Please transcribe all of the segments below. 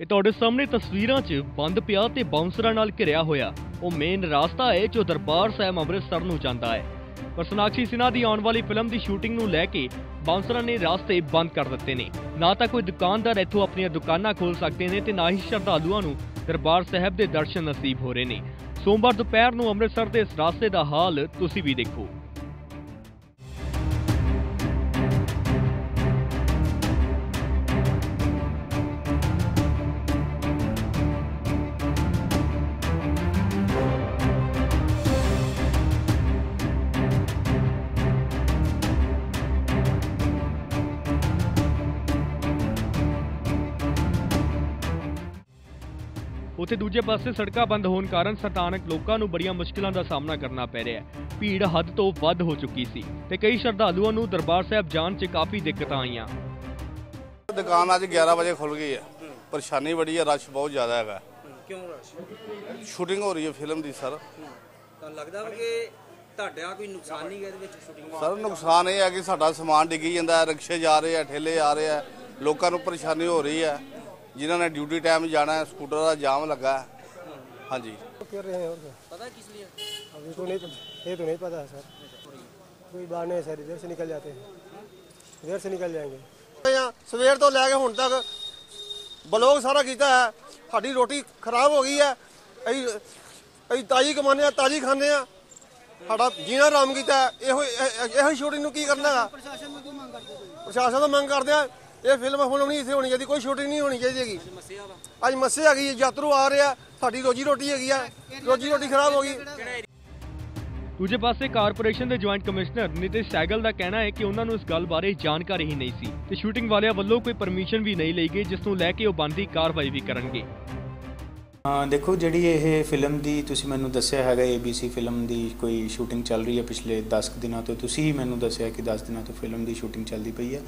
ਇਹ ਤੁਹਾਡੇ ਸਾਹਮਣੇ ਤਸਵੀਰਾਂ 'ਚ ਬੰਦ ਪਿਆ ਤੇ ਬਾਉਂਸਰਾਂ ਨਾਲ ਘਿਰਿਆ ਹੋਇਆ। ਉਹ ਮੇਨ ਰਾਸਤਾ ਹੈ ਜੋ ਦਰਬਾਰ ਸਾਹਿਬ ਅੰਮ੍ਰਿਤਸਰ ਨੂੰ ਜਾਂਦਾ ਹੈ। ਪਰ ਸੋਨਾਕਸ਼ੀ ਸਿਨਹਾ ਦੀ ਆਉਣ ਵਾਲੀ ਫਿਲਮ ਦੀ ਸ਼ੂਟਿੰਗ ਨੂੰ ਲੈ ਕੇ ਬਾਉਂਸਰਾਂ ਨੇ ਰਾਸਤੇ ਬੰਦ ਕਰ ਦਿੱਤੇ ਨੇ। ਨਾ ਤਾਂ ਕੋਈ ਦੁਕਾਨਦਾਰ ਇੱਥੋਂ ਆਪਣੀਆਂ ਦੁਕਾਨਾਂ ਖੋਲ ਸਕਦੇ ਨੇ ਤੇ ਨਾ ਹੀ ਸ਼ਰਧਾਲੂਆਂ ਨੂੰ ਦਰਬਾਰ ਸਾਹਿਬ ਦੇ ਦਰਸ਼ਨ ਨਸੀਬ ਹੋ ਰਹੇ ਨੇ। ਸੋਮਵਾਰ ਦੁਪਹਿਰ ਨੂੰ ਅੰਮ੍ਰਿਤਸਰ ਦੇ ਇਸ ਰਾਸਤੇ ਦਾ ਹਾਲ ਤੁਸੀਂ ਵੀ ਦੇਖੋ। ਉੱਥੇ ਦੂਜੇ ਪਾਸੇ ਸੜਕਾਂ ਬੰਦ ਹੋਣ ਕਾਰਨ ਸਥਾਨਕ ਲੋਕਾਂ ਨੂੰ ਬੜੀਆਂ ਮੁਸ਼ਕਲਾਂ ਦਾ ਸਾਹਮਣਾ ਕਰਨਾ ਪੈ ਰਿਹਾ ਹੈ। ਭੀੜ ਹੱਦ ਤੋਂ ਵੱਧ ਹੋ ਚੁੱਕੀ ਸੀ ਤੇ ਕਈ ਸ਼ਰਧਾਲੂਆਂ ਨੂੰ ਦਰਬਾਰ ਸਾਹਿਬ ਜਾਣ 'ਚ ਕਾਫੀ ਦਿੱਕਤਾਂ ਆਈਆਂ। ਦੁਕਾਨ ਅੱਜ 11 ਵਜੇ ਖੁੱਲ ਗਈ ਹੈ। ਪਰੇਸ਼ਾਨੀ ਬੜੀ ਹੈ ਰਸ਼ ਬਹੁਤ ਜ਼ਿਆਦਾ ਹੈਗਾ। ਕਿਉਂ ਰਸ਼? ਸ਼ੂਟਿੰਗ ਹੋ ਰਹੀ ਹੈ ਫਿਲਮ ਦੀ ਸਰ ਤਾਂ ਲੱਗਦਾ ਵਾ ਕਿ ਤੁਹਾਡਾ ਕੋਈ ਨੁਕਸਾਨ ਨਹੀਂ ਹੈ ਇਹਦੇ ਵਿੱਚ ਸ਼ੂਟਿੰਗ ਸਰ ਨੁਕਸਾਨ ਇਹ ਹੈ ਕਿ ਸਾਡਾ ਸਮਾਨ ਡਿੱਗੀ ਜਾਂਦਾ ਹੈ ਰਿਕਸ਼ੇ ਜਾ ਰਹੇ ਆ ਠੇਲੇ ਆ ਰਹੇ ਆ ਲੋਕਾਂ ਨੂੰ ਪਰੇਸ਼ਾਨੀ ਹੋ ਰਹੀ ਹੈ। ਜਿਨ੍ਹਾਂ ਨੇ ਡਿਊਟੀ ਟਾਈਮ ਜਾਣਾ ਹੈ ਸਕੂਟਰ ਦਾ ਜਾਮ ਲੱਗਾ ਹੈ ਹਾਂਜੀ कर रहे हैं और क्या ਪਤਾ ਕਿਸ ਲਈ ਹੈ? अभी तो नहीं पता ये तो नहीं पता है सर कोई बात नहीं है सर इधर से निकल जाते हैं इधर से निकल जाएंगे ਆ ਸਵੇਰ ਤੋਂ ਲੈ ਕੇ ਹੁਣ ਤੱਕ ਬਲੌਗ ਸਾਰਾ ਕੀਤਾ ਹੈ ਸਾਡੀ ਰੋਟੀ ਖਰਾਬ ਹੋ ਗਈ ਹੈ ਅਸੀਂ ਅਸੀਂ ਤਾਜੀ ਕਮਾਉਂਦੇ ਆ ਤਾਜੀ ਖਾਂਦੇ ਆ ਸਾਡਾ ਜੀਣਾ ਆਰਾਮ ਕੀਤਾ ਹੈ। ਇਹੋ ਇਹ- ਇਹੋ ਸ਼ੂਟਿੰਗ ਨੂੰ ਕੀ ਕਰਨਾ ਹੈਗਾ ਪ੍ਰਸ਼ਾਸਨ ਨੂੰ ਕੀ ਮੰਗ ਕਰਦੇ ਪ੍ਰਸ਼ਾਸਨ ਤੋਂ ਮੰਗ ਕਰਦੇ ਆ ਇਹ ਫਿਲਮ ਹੁਣ ਹੋਣੀ ਇੱਥੇ ਹੋਣੀ ਚਾਹੀਦੀ ਕੋਈ ਸ਼ੂਟਿੰਗ ਨਹੀਂ ਹੋਣੀ ਚਾਹੀਦੀ ਹੈਗੀ। ਅੱਜ ਮੱਸੇ ਹੈਗੀ ਹੈ, ਯਾਤਰੂ ਆ ਰਿਹਾ ਸਾਡੀ ਰੋਜੀ ਰੋਟੀ ਹੈਗੀ ਆ ਰੋਜੀ ਰੋਟੀ ਖਰਾਬ ਹੋ ਗਈ। ਦੂਜੇ ਪਾਸੇ ਕਾਰਪੋਰੇਸ਼ਨ ਦੇ ਜੁਆਇੰਟ ਕਮਿਸ਼ਨਰ ਨਿਤਿਸ਼ ਸੈਗਲ ਦਾ ਕਹਿਣਾ ਹੈ ਕਿ ਉਹਨਾਂ ਨੂੰ ਇਸ ਗੱਲ ਬਾਰੇ ਜਾਣਕਾਰੀ ਹੀ ਨਹੀਂ ਸੀ ਤੇ ਸ਼ੂਟਿੰਗ ਵਾਲਿਆਂ ਵੱਲੋਂ ਕੋਈ ਪਰਮਿਸ਼ਨ ਵੀ ਨਹੀਂ ਲਈ ਗਈ ਜਿਸ ਨੂੰ ਲੈ ਕੇ ਉਹ ਬੰਦੀ ਕਾਰਵਾਈ ਵੀ ਕਰਨਗੇ। ਦੇਖੋ ਜਿਹੜੀ ਇਹ ਫਿਲਮ ਦੀ ਤੁਸੀਂ ਮੈਨੂੰ ਦੱਸਿਆ ਹੈਗਾ ABC ਫਿਲਮ ਦੀ ਕੋਈ ਸ਼ੂਟਿੰਗ ਚੱਲ ਰਹੀ ਹੈ ਪਿਛਲੇ 10 ਕੁ ਦਿਨਾਂ ਤੋਂ, ਤੁਸੀਂ ਹੀ ਮੈਨੂੰ ਦੱਸਿਆ ਕਿ 10 ਦਿਨਾਂ ਤੋਂ ਫਿਲਮ ਦੀ ਸ਼ੂਟਿੰਗ ਚੱਲਦੀ ਪਈ ਹੈ।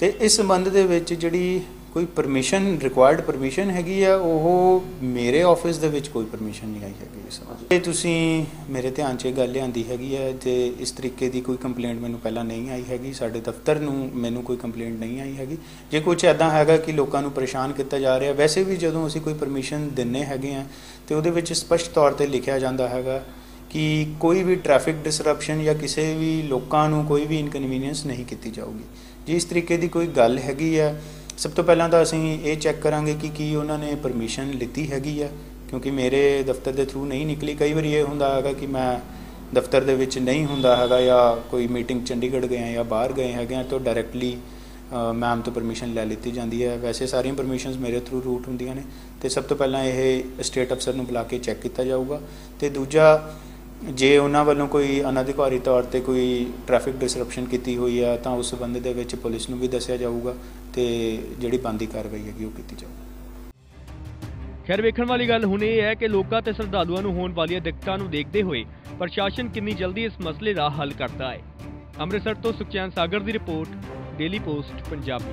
ਤੇ ਇਸ ਸੰਬੰਧ ਦੇ ਵਿੱਚ ਜਿਹੜੀ ਕੋਈ ਪਰਮਿਸ਼ਨ ਰਿਕੁਆਇਰਡ ਪਰਮਿਸ਼ਨ ਹੈਗੀ ਆ, ਉਹ ਮੇਰੇ ਆਫਿਸ ਦੇ ਵਿੱਚ ਕੋਈ ਪਰਮਿਸ਼ਨ ਨਹੀਂ ਆਈ ਹੈਗੀ ਇਸ ਸੰਬੰਧ ਇਹ ਤੁਸੀਂ ਮੇਰੇ ਧਿਆਨ 'ਚ ਇਹ ਗੱਲ ਲਿਆਂਦੀ ਹੈਗੀ ਹੈ ਤੇ ਇਸ ਤਰੀਕੇ ਦੀ ਕੋਈ ਕੰਪਲੇਂਟ ਮੈਨੂੰ ਪਹਿਲਾਂ ਨਹੀਂ ਆਈ ਹੈਗੀ, ਸਾਡੇ ਦਫ਼ਤਰ ਨੂੰ ਮੈਨੂੰ ਕੋਈ ਕੰਪਲੇਂਟ ਨਹੀਂ ਆਈ ਹੈਗੀ। ਜੇ ਕੁਝ ਐਦਾਂ ਹੈਗਾ ਕਿ ਲੋਕਾਂ ਨੂੰ ਪਰੇਸ਼ਾਨ ਕੀਤਾ ਜਾ ਰਿਹਾ, ਵੈਸੇ ਵੀ ਜਦੋਂ ਅਸੀਂ ਕੋਈ ਪਰਮਿਸ਼ਨ ਦਿੰਨੇ ਹੈਗੇ ਆ, ਤੇ ਉਹਦੇ ਵਿੱਚ ਸਪਸ਼ਟ ਤੌਰ ਤੇ ਲਿਖਿਆ ਜਾਂਦਾ ਹੈਗਾ ਕਿ ਕੋਈ ਵੀ ਟ੍ਰੈਫਿਕ ਡਿਸਰਪਸ਼ਨ ਜਾਂ ਕਿਸੇ ਵੀ ਲੋਕਾਂ ਨੂੰ ਕੋਈ ਵੀ ਇਨਕਨਵੀਨੀਅੰਸ ਨਹੀਂ ਕੀਤੀ ਜਾਊਗੀ। ਜੇ ਇਸ ਤਰੀਕੇ ਦੀ ਕੋਈ ਗੱਲ ਹੈਗੀ ਆ ਸਭ ਤੋਂ ਪਹਿਲਾਂ ਤਾਂ ਅਸੀਂ ਇਹ ਚੈੱਕ ਕਰਾਂਗੇ ਕਿ ਕੀ ਉਹਨਾਂ ਨੇ ਪਰਮਿਸ਼ਨ ਲਿੱਤੀ ਹੈਗੀ ਆ, ਕਿਉਂਕਿ ਮੇਰੇ ਦਫ਼ਤਰ ਦੇ ਥਰੂ ਨਹੀਂ ਨਿਕਲੀ। ਕਈ ਵਾਰੀ ਇਹ ਹੁੰਦਾ ਹੈਗਾ ਕਿ ਮੈਂ ਦਫ਼ਤਰ ਦੇ ਵਿੱਚ ਨਹੀਂ ਹੁੰਦਾ ਹੈਗਾ ਜਾਂ ਕੋਈ ਮੀਟਿੰਗ ਚੰਡੀਗੜ੍ਹ ਗਏ ਆ ਜਾਂ ਬਾਹਰ ਗਏ ਹੈਗੇ ਆ ਤਾਂ ਡਾਇਰੈਕਟਲੀ ਮੈਮ ਤੋਂ ਪਰਮਿਸ਼ਨ ਲੈ ਲਿੱਤੀ ਜਾਂਦੀ ਹੈ। ਵੈਸੇ ਸਾਰੀਆਂ ਪਰਮਿਸ਼ਨਸ ਮੇਰੇ ਥਰੂ ਰੂਟ ਹੁੰਦੀਆਂ ਨੇ, ਤੇ ਸਭ ਤੋਂ ਪਹਿਲਾਂ ਇਹ ਸਟੇਟ ਅਫਸਰ ਨੂੰ ਬੁਲਾ ਕੇ ਚੈੱਕ ਕੀਤਾ ਜਾਊਗਾ। ਤੇ ਦੂਜਾ ਜੇ ਉਹਨਾਂ ਵੱਲੋਂ ਕੋਈ ਅਨਧਿਕਾਰੀ ਤੌਰ ਤੇ ਕੋਈ ਟ੍ਰੈਫਿਕ ਡਿਸਰਪਸ਼ਨ ਕੀਤੀ ਹੋਈ ਹੈ ਤਾਂ ਉਸ ਸੰਬੰਧ ਦੇ ਵਿੱਚ ਪੁਲਿਸ ਨੂੰ ਵੀ ਦੱਸਿਆ ਜਾਊਗਾ ਤੇ ਜਿਹੜੀ ਬੰਦੀ ਕਾਰਵਾਈ ਹੈਗੀ ਉਹ ਕੀਤੀ ਜਾਊਗੀ। ਖੈਰ, ਵੇਖਣ ਵਾਲੀ ਗੱਲ ਹੁਣ ਇਹ ਹੈ ਕਿ ਲੋਕਾਂ ਤੇ ਸ਼ਰਧਾਲੂਆਂ ਨੂੰ ਹੋਣ ਵਾਲੀਆਂ ਦਿੱਕਤਾਂ ਨੂੰ ਦੇਖਦੇ ਹੋਏ ਪ੍ਰਸ਼ਾਸਨ ਕਿੰਨੀ ਜਲਦੀ ਇਸ ਮਸਲੇ ਦਾ ਹੱਲ ਕਰਦਾ ਹੈ। ਅੰਮ੍ਰਿਤਸਰ ਤੋਂ ਸੁਖਚੈਨ ਸਾਗਰ ਦੀ ਰਿਪੋਰਟ ਡੇਲੀ ਪੋਸਟ ਪੰਜਾਬੀ।